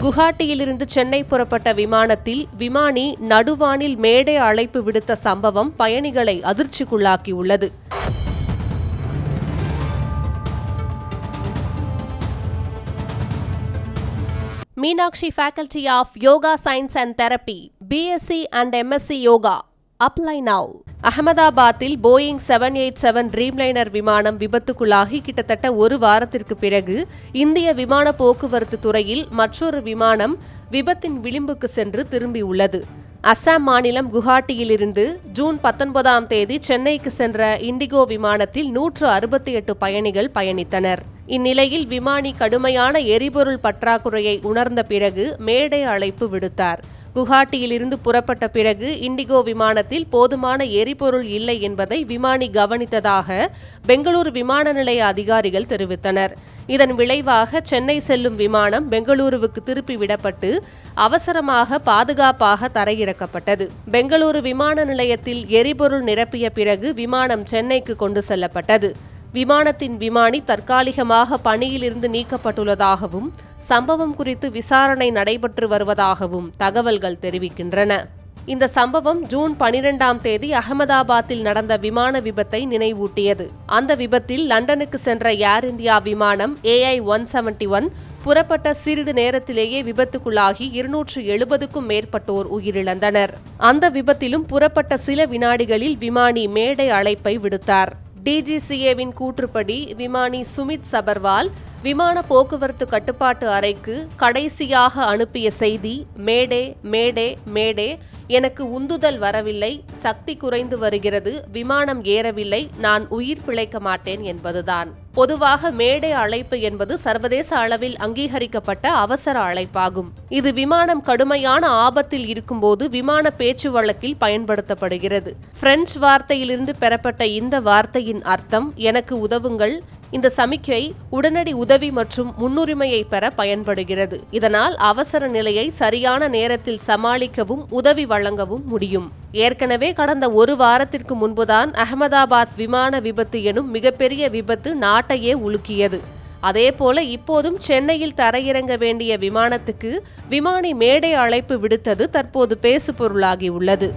குவஹாட்டியிலிருந்து சென்னை புறப்பட்ட விமானத்தில் விமானி நடுவானில் மேடை அழைப்பு விடுத்த சம்பவம் பயணிகளை அதிர்ச்சிக்குள்ளாக்கியுள்ளது. Meenakshi faculty of yoga science and therapy BSc and MSc yoga apply now அகமதாபாத்தில் Boeing seven eight seven Dreamliner விமானம் விபத்துக்குள்ளாகி கிட்டத்தட்ட ஒரு வாரத்திற்கு பிறகு இந்திய விமான போக்குவரத்து துறையில் மற்றொரு விமானம் விபத்தின் விளிம்புக்கு சென்று திரும்பியுள்ளது அஸ்ஸாம் மாநிலம் குவஹாட்டியிலிருந்து ஜூன் பத்தொன்பதாம் தேதி சென்னைக்கு சென்ற இண்டிகோ விமானத்தில் நூற்று அறுபத்தி எட்டு பயணிகள் பயணித்தனர். இந்நிலையில் விமானி கடுமையான எரிபொருள் பற்றாக்குறையை உணர்ந்த பிறகு மேடை அழைப்பு விடுத்தார். குவஹாட்டியிலிருந்து புறப்பட்ட பிறகு இண்டிகோ விமானத்தில் போதுமான எரிபொருள் இல்லை என்பதை விமானி கவனித்ததாக பெங்களூரு விமான நிலைய அதிகாரிகள் தெரிவித்தனர். இதன் விளைவாக சென்னை செல்லும் விமானம் பெங்களூருவுக்கு திருப்பி விடப்பட்டு அவசரமாக பாதுகாப்பாக தரையிறக்கப்பட்டது. பெங்களூரு விமான நிலையத்தில் எரிபொருள் நிரப்பிய பிறகு விமானம் சென்னைக்கு கொண்டு செல்லப்பட்டது. விமானத்தின் விமானி தற்காலிகமாக பணியிலிருந்து நீக்கப்பட்டுள்ளதாகவும் சம்பவம் குறித்து விசாரணை நடைபெற்று வருவதாகவும் தகவல்கள் தெரிவிக்கின்றன. இந்த சம்பவம் ஜூன் பனிரெண்டாம் தேதி அகமதாபாத்தில் நடந்த விமான விபத்தை நினைவூட்டியது. அந்த விபத்தில் லண்டனுக்கு சென்ற ஏர் இந்தியா விமானம் ஏஐ ஒன் செவன்டி ஒன் புறப்பட்ட சிறிது நேரத்திலேயே விபத்துக்குள்ளாகி இருநூற்று எழுபதுக்கும் மேற்பட்டோர் உயிரிழந்தனர். அந்த விபத்திலும் புறப்பட்ட சில வினாடிகளில் விமானி மேடை அழைப்பை விடுத்தார். டிஜிசிஏவின் கூற்றுப்படி விமானி சுமித் சபர்வால் விமான போக்குவரத்து கட்டுப்பாட்டு அறைக்கு கடைசியாக அனுப்பிய செய்தி மேடே மேடே மேடே எனக்கு உந்துதல் வரவில்லை சக்தி குறைந்து வருகிறது விமானம் ஏறவில்லை நான் உயிர் பிழைக்க மாட்டேன் என்பதுதான். பொதுவாக மேடை அழைப்பு என்பது சர்வதேச அளவில் அங்கீகரிக்கப்பட்ட அவசர அழைப்பாகும். இது விமானம் கடுமையான ஆபத்தில் இருக்கும்போது விமான பேச்சு வழக்கில் பயன்படுத்தப்படுகிறது. பிரெஞ்சு வார்த்தையிலிருந்து பெறப்பட்ட இந்த வார்த்தையின் அர்த்தம் எனக்கு உதவுங்கள் இந்த சமிக்கை உடனடி உதவி மற்றும் முன்னுரிமையை பெற பயன்படுகிறது. இதனால் அவசர நிலையை சரியான நேரத்தில் சமாளிக்கவும் உதவி வழங்கவும் முடியும். ஏற்கனவே கடந்த ஒரு வாரத்திற்கு முன்புதான் அகமதாபாத் விமான விபத்து எனும் மிகப்பெரிய விபத்து நாட்டையே உலுக்கியது. அதேபோல இப்போதும் சென்னையில் தரையிறங்க வேண்டிய விமானத்துக்கு விமானி மேடை அழைப்பு விடுத்தது தற்போது பேசுபொருளாகியுள்ளது.